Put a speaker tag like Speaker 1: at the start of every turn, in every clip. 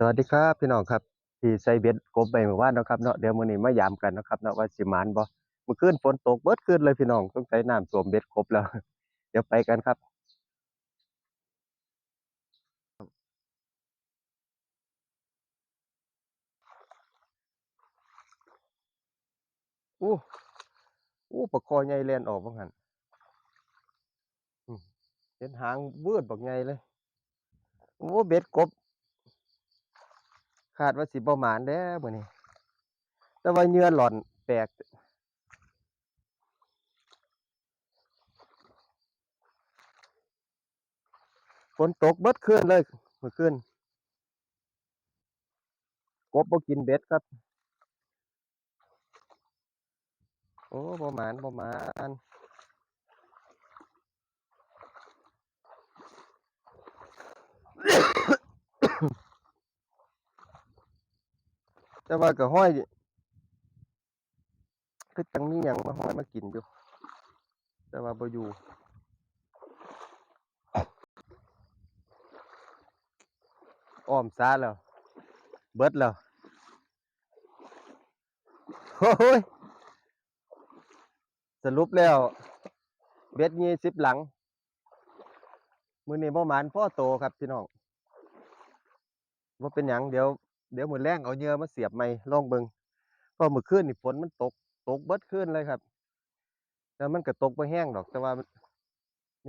Speaker 1: สวัสดีครับพี่น้องครับที่ใส่เบ็ดกบไปเมื่อวานนะครับเนาะเดี๋ยวมื้อนี้มายามกันนะครับเนาะว่าสิมานบ่เมื่อคืนฝนตกเบิดคืนเลยพี่น้องสงสัยน้ำท่วมเบ็ดกบแล้ว เดี๋ยวไปกันครับอู้อู้ปลาคอใหญ่แลนออกบ่หั่นเห็นหางวืดบักใหญ่เลยโอ้เบ็ดกบ คาดว่าสิบ่หมานแด้มื้อนี้แต่ว่าเหงื่อหล่อนแปลกฝนตกเบิดคืนเลยเมื่อคืนกบบ่กินเบ็ดครับ โอ้บ่หมานบ่หมาน แต่ว่าก็ห้อยคือจังมีหยังมาห้อยมากินอยู่ แต่ว่าบ่อยู่อ้อมซาแล้ว เบิดแล้วโอ้ยสรุปแล้ว เบ็ดยี่สิบหลัง มือนี้บ่หมานพ่อโตครับพี่น้องบ่าเป็นหยังเดี๋ยว เดี๋ยวมือแรงเอาเยื่อมาเสียบใหม่ลองเบิงเพราะมื้อคืนนี่ฝนมันตก ตกเบิดคืนเลยครับแต่มันก็ตกบ่แห้งดอกแต่ว่า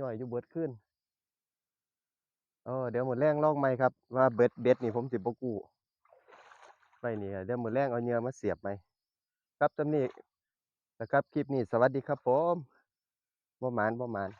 Speaker 1: ย่อยอยู่เบิดคืนเออเดี๋ยวมือแรงลองใหม่ครับว่าเบ็ดเบ็ดนี่ผมสิบ่กู้ไว้นี่เดี๋ยวมือแรงเอาเยื่อมาเสียบใหม่ครับจำนี้นะครับคลิปนี้สวัสดีครับผมบ่หมานบ่หมาน